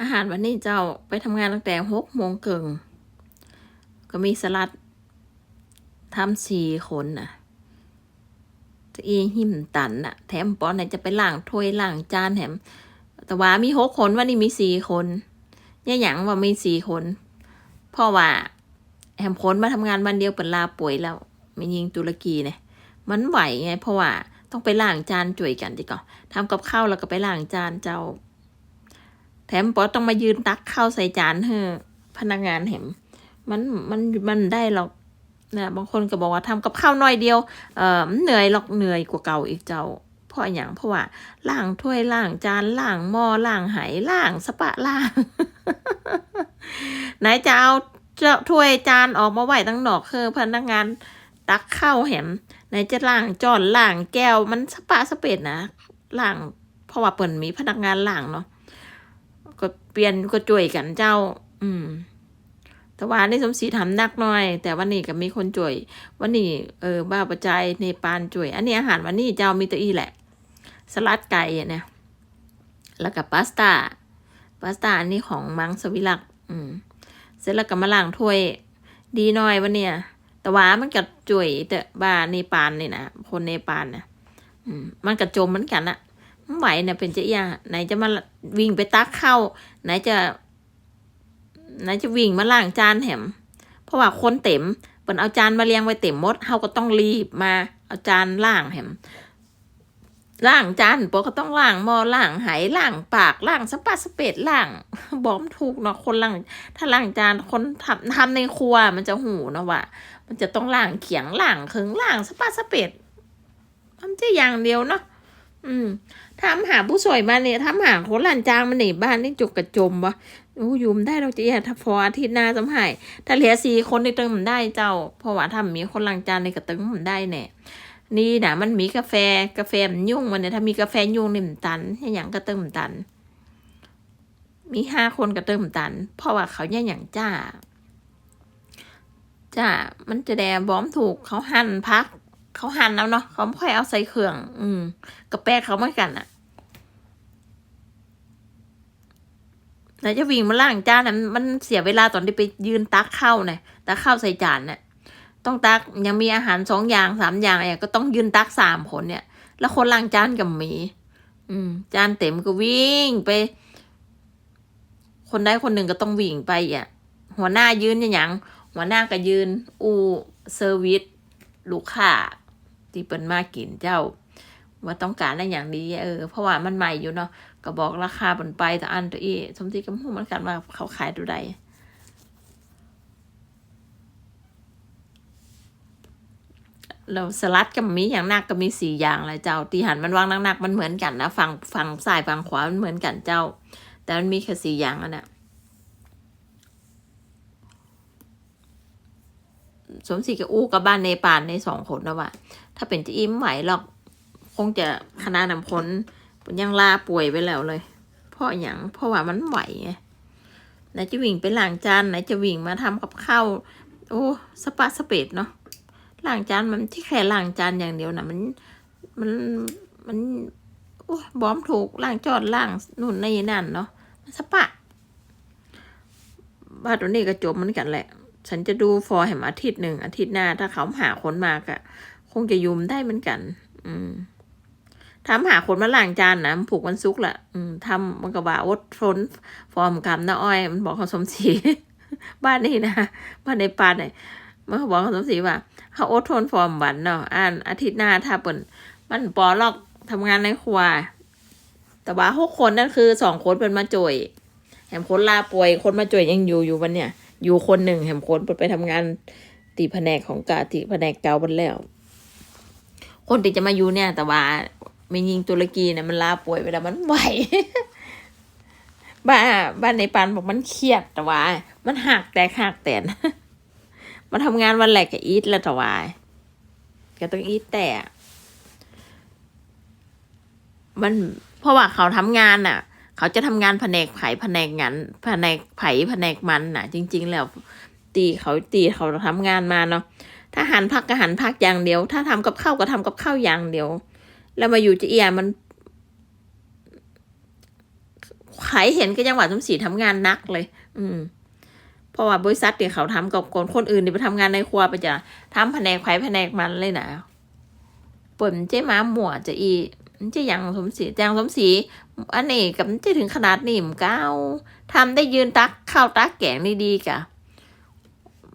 อาหารวันนี้เจ้าไปทำงานตั้งแต่หกโมงเกิงก็มีสลัดทำสี่คนน่ะ จะอีหิมตันน่ะ แถมปอนไหนจะไปล้างถ้วยล้างจานแถม แต่ว่ามีหกคนวันนี้มีสี่คนเนี่ยหยังว่ามีสี่คนเพราะว่าแฮมคนมาทำงานวันเดียวเป็นลาป่วยแล้วไม่ยิงตุรกีเนี่ยมันไหวไง เพราะว่าต้องไปล้างจานจ่วยกันดีก่อนทำกับข้าวแล้วก็ไปล้างจานเจ้า แถมปอต้องมายืนตักข้าวใส่จานเฮ้อพนักงานแถมมันมันมันได้หรอกนะบางคนก็บอกว่าทำกับข้าวน้อยเดียวเอ่อเหนื่อยหรอกเหนื่อยกว่าเก่าอีกเจ้าเพราะอย่างเพราะว่าล้างถ้วยล้างจานล้างหม้อล้างไหล้างสปะล้างไหนจะเอาเจ้าถ้วยจานออกมาไหวตั้งหนอกคือพนักงานตักข้าวแหมไหนจะล้างจอนล้างแก้วมันสปะสเปดนะล้างเพราะว่าเปิ่นมีพนักงานล้างเนาะ ก็เปลี่ยนก็จ่วยกันเจ้า อืม แต่ว่าในสมศรีทำนักหน่อย แต่วันนี้ก็มีคนจ่วย วันนี้เออ บ้าประจายในปานจ่วย อันนี้อาหารวันนี้เจ้ามีตัวอีแหละ สลัดไก่อะเนี่ยแล้วก็พาสต้าพาสต้าอันนี้ของมังสวิรักอืม เสร็จแล้วก็มาล้างถ้วย ดีหน่อยวันเนี่ยแต่ว่ามันกับจ่วยแต่บ้าเนปาลนี่นะคนเนปาลนะอืม มันกระจมเหมือนกันอะ ไม่ไหวเนี่ยเป็นจะเอียไหนจะมาวิ่งไปตักข้าวไหนจะ ไหนจะวิ่งมาล้างจานแถมเพราะว่าคนเต็มเปินเอาจานมาเรียงไว้เต็มมดเฮาก็ต้องรีบมาเอาจานล่างแถมล่างจานปกก็ต้องล่างหม้อล่างไหล่างปากล่างสปาสเปดล่างบอมถูกเนาะคนล่าง ถ้าล่างจานคนทำทำในครัวมันจะหูเนาะว่ามันจะต้องล่างเขียงล่างเคิงล่างสปาสเปดมันจะอย่างเดียวเนาะ อืมทำหาผู้สวยมาเนี่ยทำหาคนหลานจางมาหนีบ้านนี่จุกกระจมวะโอ้ยุมได้เราจะอยากถ้าพออาทิตย์หน้าสำหายถ้าเหลือสี่คนในตึงมันได้เจ้า เพราะว่าถ้ามีคนหลังจานในกระตึงมันได้แน่นี่นะมันมีกาแฟกาแฟมันยุ่งมันเนี่ยถ้ามีกาแฟยุ่งนี่มันตันให้อย่างกระตึงมันตัน มีห้าคนกระตึงมันตัน เพราะว่าเขาเนี่อย่างจ้าจ้ามันจะแดบอมถูกเขาหั่นพัก เขาหั่นแล้วเนาะเขาไม่ค่อยเอาใส่เครื่อง อืมกระแปะเขาเหมือนกันอะแล้วจะวิ่งมาล่างจานนะมันเสียเวลาตอนที่ไปยืนตักข้าวเนี่ยตักข้าวใส่จานเนี่ยต้องตักยังมีอาหารสองอย่างสามอย่างเนี่ยก็ต้องยืนตักสามคนเนี่ย แล้วคนล่างจานกับหมี อืม จานเต็มก็วิ่งไป คนใดคนหนึ่งก็ต้องวิ่งไปอะ หัวหน้ายืนอย่างหัวหน้าก็ยืน อูเซอร์วิสลูกค้า ที่เป็นมากินเจ้าว่าต้องการอะไรอย่างนี้เออเพราะว่ามันใหม่อยู่เนาะก็บอกราคาบนไปแต่อันตัวเอสมที่กำหูมันกันว่าเขาขายตัวใดเราสลัดก็มีอย่างหนักก็มีสี่อย่างเลยเจ้าตีหันมันวางหนักๆมันเหมือนกันนะฝั่งฝั่งซ้ายฝั่งขวามันเหมือนกันเจ้า แต่มันมีแค่สี่อย่างอันน่ะสมศรีกับอู้กับบ้านเนปาลในสองคนนะว่า ถ้าเป็นจะอิ่มไหวหรอก คงจะคณะนำพ้นยังลาป่วยไปแล้วเลย เพราะอย่างเพราะว่ามันไหวไงไหนจะวิ่งไปล้างจานไหนจะวิ่งมาทำกับข้าวโอ้สปาสเปดเนาะล้างจานมันที่แค่ล้างจานอย่างเดียวนะมันมันมันโอ้บอมถูกล้างจอดล้างนู่นนี่นั่นเนาะมันสปะบ้านตัวนี้ก็จบเหมือนกันแหละ ฉันจะดูฟอร์แห่มอาทิตย์หนึ่งอาทิตย์หน้าถ้าเขาหาคนมากอะ งจะยุมได้เหมือนกัน อืมทำหาคนมาล้างจานนะผูกวันซุกแหละอืมทำมันก็บ่าอดทนฟอร์มกรรมนะอ้อย มันบอกเขาสมศรีบ้านนี้นะบ้านในปานเนี่ยมันเขาบอกเขาสมศรีว่าเขาอดทนฟอร์มวันเนาะอ่านอาทิตย์หน้าถ้าเปิ่นมันปอลอกทำงานในครัว แต่ว่าหกคนนั่นคือสองคนเป็นมาจ่วยแหมคนลาป่วย คนมาจ่วยยังอยู่อยู่วันเนี่ย อยู่คนหนึ่งแหมคนไปทำงานตีแผนกของกาตีแผนกเก่าบันแล้ว คนที่จะมาอยู่เนี่ย แต่ว่าไม่ยิงตุรกีเนี่ยมันลาป่วยไปแล้วมันไหวบ้านบ้านในปันบอกมันเครียดแต่ว่า มันหักแต่หักแต่มาทำงานวันแรกกับอีทแล้วแต่ว่าก็ต้องอีทแต่ มันเพราะว่าเขาทำงานน่ะ เขาจะทำงานแผนกไผ่แผนกงานแผนกไผ่แผนกมันน่ะ จริง ๆ แล้ว ตีเขาตีเขาทำงานมาเนาะ ถ้าหันพักก็หันพักอย่างเดียว ถ้าทำกับข้าวก็ทำกับข้าวอย่างเดียว แล้วมาอยู่จะเอียมันใครเห็นก็ยังหว่าสมศรีทำงานนักเลย อืมเพราะว่าบริษัทเนี่ยเขาทำกับคนคนอื่นเนี่ยไปทำงานในครัวไปจะทำแผนกไผ่แผนกมันเลยนะเปิ่นเจ๊มาหมวจะอีมันจะยังสมศรีแจงสมศรีอันนี้กับมันจะถึงขนาดนี่มก้าวทำได้ยืนตักข้าวตักแกงนี่ดีกะ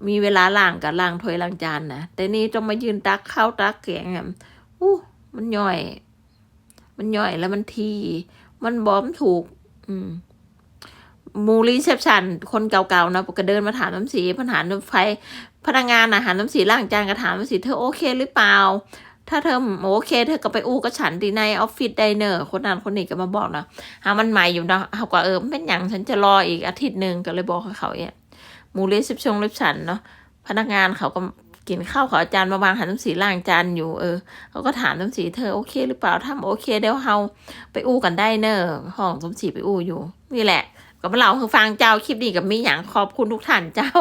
มีเวลาล้างกับล้างถ้วยล้างจานนะแต่นี่ต้องมายืนตักข้าวตักแกงอะอู้มันย่อย มันย่อยแล้วมันที มันบอมถูก อืมมูรีเซพชันคนเก่าๆนะก็เดินมาถามน้ำสีปัญหาน้ำไฟพนักงานอาหารน้ำสีล้างจานก็ถามน้ำสีเธอโอเคหรือเปล่า ถ้าเธอโอเค เธอก็ไปอู้กับฉันดีในออฟฟิศไดเนอร์คนนั้นคนนี้ก็มาบอกนะหามันใหม่อยู่นะเขาก็เออเป็นอย่างฉันจะรออีกอาทิตย์หนึ่งก็เลยบอกเขาเนี่ย มูรีสิบชงเล็บชันเนาะพนักงานเขาก็กินข้าวขอาจารย์มาวางหันน้ำสีล่างจานอยู่เออเขาก็ถามน้ำสีเธอโอเคหรือเปล่าถ้าโอเคเดี๋ยวเฮาไปอู้กันได้เนอะห้องสมศรีไปอู้อยู่ นี่แหละก็มาเล่าให้ฟังเจ้าคลิปนี้กับมีอย่างขอบคุณทุกท่านเจ้า